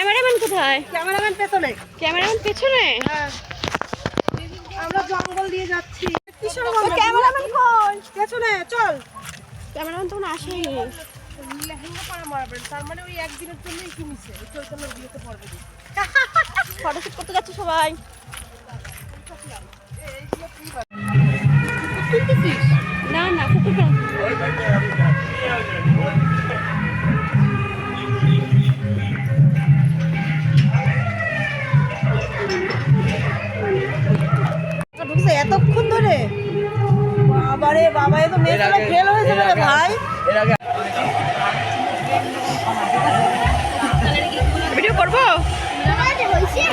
Cameraman কোথায়? Cameraman পেছনে। Cameraman পেছনে? হ্যাঁ। আমরা জঙ্গল দিয়ে যাচ্ছি। ক্যামেরাম্যান কই? পেছনে চল। ক্যামেরাম্যান তখন আসেনি। লেহেঙ্গা পরা মারবেন তার মানে ওই একদিনের জন্যই কিনেছে। ওই চৈতন্যর বিয়েতে পড়বে ফটোশুট করতে যাচ্ছে সবাই। না না কুকুর কেন? এতক্ষণ ধরে? বাবারে বাবা এত তো মেয়েটা ফেল হয়েছে ভাই। ভিডিও করব? হয়েছে।